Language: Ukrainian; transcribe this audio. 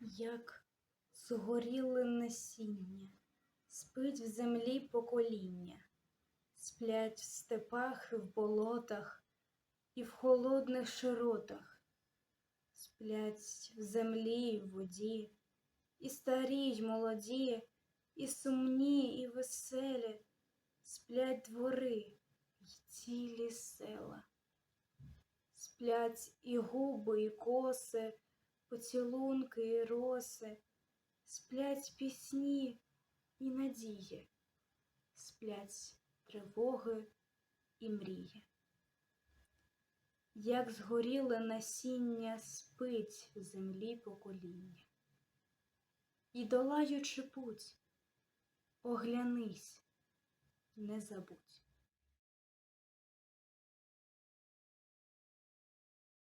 як згоріле насіння, спить в землі покоління, сплять в степах і в болотах, і в холодних широтах, сплять в землі і в воді, і старі, й молоді, і сумні, і веселі, сплять двори й цілі села. Сплять і губи, і коси, поцілунки і роси, сплять пісні і надії, сплять тривоги і мрії. Як згоріле насіння спить в землі покоління. І долаючи путь, оглянись, не забудь.